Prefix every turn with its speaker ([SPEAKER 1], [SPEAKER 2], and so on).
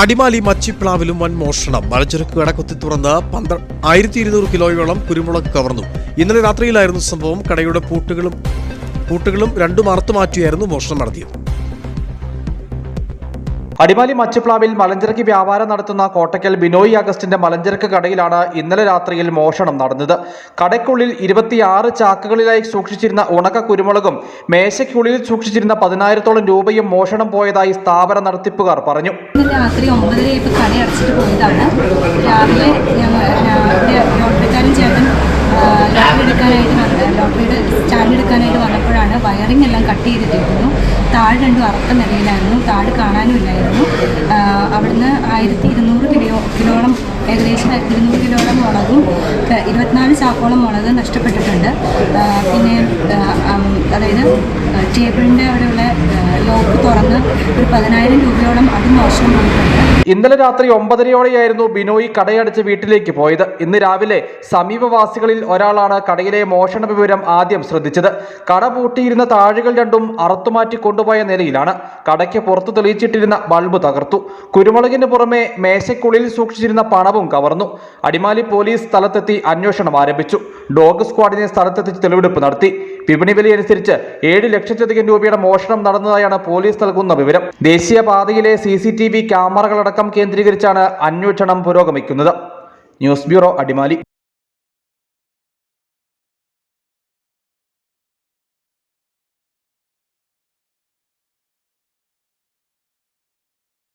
[SPEAKER 1] അടിമാലി മച്ചിപ്ലാവിലും വൻ മോഷണം. മലഞ്ചരക്ക് കട കുത്തി തുറന്ന് പന്ത്ര ആയിരത്തി ഇരുന്നൂറ് കിലോയോളം കുരുമുളക് കവർന്നു. ഇന്നലെ രാത്രിയിലായിരുന്നു സംഭവം. കടയുടെ പൂട്ടുകളും പൂട്ടുകളും രണ്ടും അറുത്തു മാറ്റിയായിരുന്നു മോഷണം നടത്തിയത്.
[SPEAKER 2] അടിമാലി മച്ചുപ്ലാവിൽ മലഞ്ചരക്ക് വ്യാപാരം നടത്തുന്ന കോട്ടയ്ക്കൽ ബിനോയ് അഗസ്റ്റിന്റെ മലഞ്ചരക്ക് കടയിലാണ് ഇന്നലെ രാത്രിയിൽ മോഷണം നടന്നത്. കടയ്ക്കുള്ളിൽ ഇരുപത്തിയാറ് ചാക്കുകളിലായി സൂക്ഷിച്ചിരുന്ന ഉണക്ക കുരുമുളകും മേശയ്ക്കുള്ളിൽ സൂക്ഷിച്ചിരുന്ന പതിനായിരത്തോളം രൂപയും മോഷണം പോയതായി സ്ഥാപന നടത്തിപ്പുകാർ പറഞ്ഞു.
[SPEAKER 3] രാത്രി ഒമ്പതരയായപ്പോൾ കട പോയതാണ്. വന്നപ്പോഴാണ് വയറിംഗ് എല്ലാം കട്ട് ചെയ്തിട്ടിരുന്നു താഴെ രണ്ടും അറുത്ത നിലയിലായിരുന്നു. താഴ് കാണാനും ഇല്ലായിരുന്നു. അവിടുന്ന് ആയിരത്തി ഇരുന്നൂറ് കിലോ കിലോളം ഏകദേശം ഇരുന്നൂറ് കിലോളം മുളകും ഇരുപത്തിനാല് ചാക്കോളം മുളക് നഷ്ടപ്പെട്ടിട്ടുണ്ട്. പിന്നെ അതായത് ടേബിളിന്റെ അവിടെയുള്ള ലോക്ക് തുറന്ന് ഒരു പതിനായിരം രൂപയോളം അത് മോഷണം പോയിട്ടുണ്ട്
[SPEAKER 2] ഇന്നലെ രാത്രി ഒമ്പതരയോടെയായിരുന്നു ബിനോയ് കടയടച്ച് വീട്ടിലേക്ക് പോയത്. ഇന്ന് രാവിലെ സമീപവാസികളിൽ ഒരാളാണ് കടയിലെ മോഷണ വിവരം ആദ്യം ശ്രദ്ധിച്ചത്. കട പൂട്ടിയിരുന്ന താഴുകൾ രണ്ടും അറുത്തുമാറ്റി കൊണ്ടുപോയ നിലയിലാണ്. കടയ്ക്ക് പുറത്തു തെളിയിച്ചിട്ടിരുന്ന ബൾബ് തകർത്തു. കുരുമുളകിന് പുറമെ മേശയ്ക്കുള്ളിൽ സൂക്ഷിച്ചിരുന്ന പണവും കവർന്നു. അടിമാലി പോലീസ് സ്ഥലത്തെത്തി അന്വേഷണം ആരംഭിച്ചു. ഡോഗ് സ്ക്വാഡിനെ സ്ഥലത്തെത്തിച്ച് തെളിവെടുപ്പ് നടത്തി. വിപണി വിലയനുസരിച്ച് ഏഴ് ലക്ഷത്തിലധികം രൂപയുടെ മോഷണം നടന്നതായാണ് പോലീസ് നൽകുന്ന വിവരം. ദേശീയപാതയിലെ സി സി ടി വി ക്യാമറകളടക്കം കേന്ദ്രീകരിച്ചാണ് അന്വേഷണം പുരോഗമിക്കുന്നത്. News bureau Adimali.